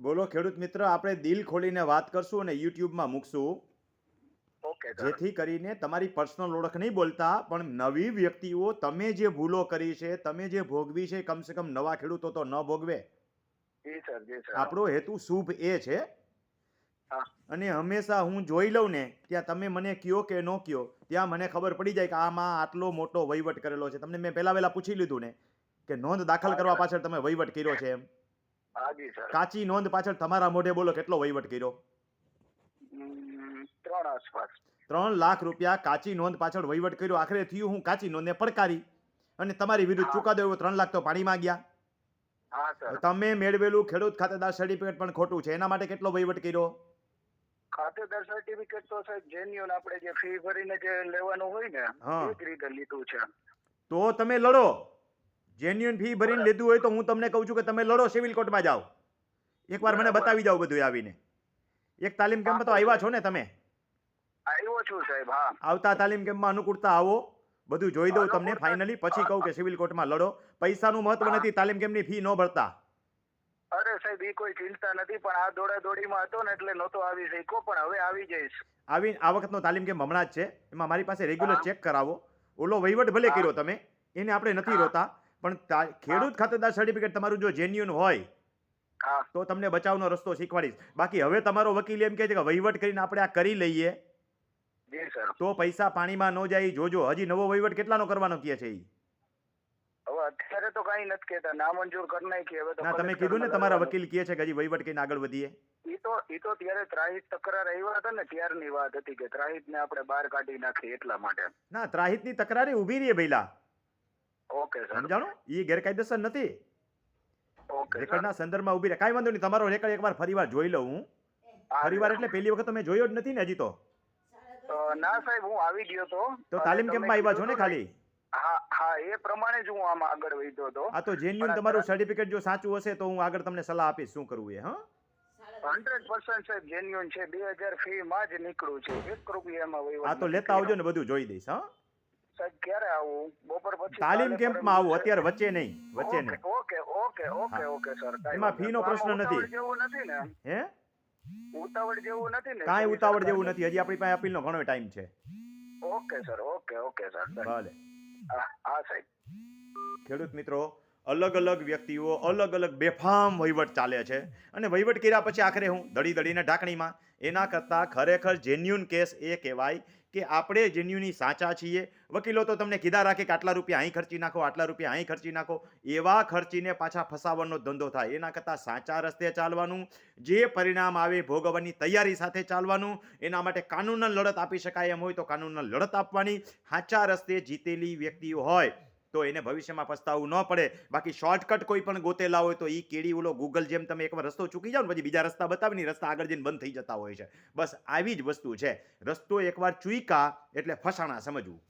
બોલો ખેડૂત મિત્ર આપણે દિલ ખોલીને વાત કરશું અને યુટ્યુબમાં મૂકશું. જેથી કરીને તમારી પર્સનલ ઓળખ નહીં બોલતા પણ નવી વ્યક્તિઓ તમે જે ભૂલો કરી છે તમે જે ભોગવી છે કમસે કમ નવા ખેડૂતો તો ન ભોગવે. આપણો હેતુ શુભ એ છે. અને હંમેશા હું જોઈ લઉં ને ત્યાં તમે મને કયો કે ન કયો ત્યાં મને ખબર પડી જાય કે આમાં આટલો મોટો વહીવટ કરેલો છે. તમને મેં પહેલા વહેલા પૂછી લીધું ને કે નોંધ દાખલ કરવા પાછળ તમે વહીવટ કર્યો છે એમ. કાચી નોંધ પાછળ તમારા મોઢે બોલો કેટલો વહીવટ કર્યો? ત્રણ આસપાસ. ત્રણ લાખ રૂપિયા કાચી નોંધ પાછળ વહીવટ કર્યો. આખરે થયું હું કાચી નોંધને પડકારી અને તમારી વિરુદ્ધ ચુકાદો એવો ત્રણ લાખ તો પાણીમાં ગયા તમે મેળવેલું ખેડૂત ખાતેદાર સર્ટિફિકેટ પણ ખોટું છે. એના માટે કેટલો વહીવટ કર્યો? ખાતેદાર સર્ટિફિકેટ તો સાહેબ જેન્યુઅલ આપણે જે ફી ભરીને જે લેવાનું હોય ને. એ જ રીતે લીધું છે. તો તમે લડો. જેન્યુઅન ફી ભરીને લીધું હોય તો હું તમને કહું છું કે તમે લડો સિવિલ કોર્ટમાં જાઓ. એકવાર મને બતાવી જાઓ બધું આવીને. એક તાલીમ કેમ્પ તો આવ્યા છો ને તમે? આવ્યો છું સાહેબ હા. આવતા તાલીમ કેમ્પમાં અનુકૂળતા આવો. બધું જોઈ દઉં તમને ફાઇનલી પછી કહું કે સિવિલ કોર્ટમાં લડો. પૈસાનું મહત્વ નથી તાલીમ કેમ્પની ફી ન ભરતા. અરે સાહેબ એ કોઈ ચિંતા નથી પણ આ દોડા દોડીમાં હતો ને એટલે નહોતો આવી શક્યો પણ હવે આવી જઈશ. આવી આ વખતનો તાલીમ કેમ્પ હમણાં જ છે. એમાં મારી પાસે રેગ્યુલર ચેક કરાવો. ઓલો વહીવટ ભલે કર્યો તમે એને આપણે નથી રોતા. પણ ખેડૂત ખાતેદાર સર્ટિફિકેટ તમારું જો જેન્યુન હોય તો તમને બચાવનો રસ્તો શીખવાડીશ. બાકી હવે તમારો વકીલ એમ કહે છે કે વહીવટ કરીને આપણે આ કરી લઈએ. તો પૈસા પાણીમાં ન જાય જોજો. હજી નવો વહીવટ કેટલાનો કરવાનો કહે છે એ અત્યારે તો કઈ નથી કહેતા. નામંજૂર કરી નાખી હવે તો ના તમે કીધું ને તમારા વકીલ કહે છે કે હજી વહીવટ કરીને આગળ વધીએ. એ તો એ તો ત્યારે ત્રાહિત તકરાર આવ્યા હતા ને ત્યારની વાત હતી કે ત્રાહિત ને આપણે બહાર કાઢી નાખી એટલા માટે. ના ત્રાહિતની તકરારી ઊભી રહી ભઈલા. Okay sir સમજાણો? એ ગેરકાયદેસર નથી. રેકર્ડના સંદર્ભમાં ઊભી રહે. કાંઈ વાંધો નહીં તમારો રેકર્ડ એકવાર ફરીવાર જોઈ લઉં હું. ફરીવાર એટલે પહેલી વખત તમે જોયો જ નથી ને હજી તો? ના સાહેબ હું આવી ગયો તો. તો તાલીમ કેમ્પમાં આવ્યા છો ને ખાલી? હા હા એ પ્રમાણે જ હું આમ આગળ વધ્યો હતો. આ તો જેન્યુન તમારું સર્ટિફિકેટ જો સાચું હશે તો હું આગળ તમને સલાહ આપીશ શું કરવું એ હા? હંડ્રેડ પર્સન્ટ સાહેબ જેન્યુઅન છે. બે હજાર ફી માં જ નીકળું છે. એક રૂપિયામાં આ તો લેતા આવજો ને બધું જોઈ દઈશ હા? ક્યારે આવું બપોર પછી તાલીમ કેમ્પમાં આવું અત્યારે વચ્ચે નહીં વચ્ચે નહીં. Okay okay okay okay sir એમાં ફી નો પ્રશ્ન નથી. જેવું નથી ને? હે? ઉતાવળ જેવું નથી ને? કાંઈ ઉતાવળ જેવું નથી. હજી આપણી પાસે અપીલનો ઘણો ટાઈમ છે. Okay sir okay okay sir ભલે. હા સાહેબ. ખેડૂત મિત્રો અલગ અલગ વ્યક્તિઓ અલગ અલગ બેફામ વહીવટ ચાલે છે. અને વહીવટ કર્યા પછી આખરે હું દડી દડીને ઢાંકણીમાં એના કરતાં ખરેખર જેન્યુન કેસ એ કહેવાય કે આપણે જેન્યુની સાચા છીએ? વકીલો તો તમને કીધા રાખે કે આટલા રૂપિયા અહીં ખર્ચી નાખો, આટલા રૂપિયા અહીં ખર્ચી નાખો. એવા ખર્ચીને પાછા ફસાવવાનો ધંધો થાય. એના કરતાં સાચા રસ્તે ચાલવાનું, જે પરિણામ આવે ભોગવવાની તૈયારી સાથે ચાલવાનું, એના માટે કાનૂનન લડત આપી શકાય એમ હોય તો કાનૂનન લડત આપવાની. સાચા રસ્તે જીતેલી વ્યક્તિઓ હોય. તો એને ભવિષ્યમાં પસ્તાવું ન પડે. બાકી શોર્ટકટ કોઈ પણ ગોતેલા હોય તો એ કેડી ઓલો ગૂગલ જેમ તમે એકવાર રસ્તો ચૂકી જાઓ ને પછી બીજા રસ્તા બતાવીને રસ્તા આગળ જઈને બંધ થઈ જતા હોય છે. બસ આવી જ વસ્તુ છે. રસ્તો એકવાર ચૂઈકા એટલે ફસાણા સમજવું.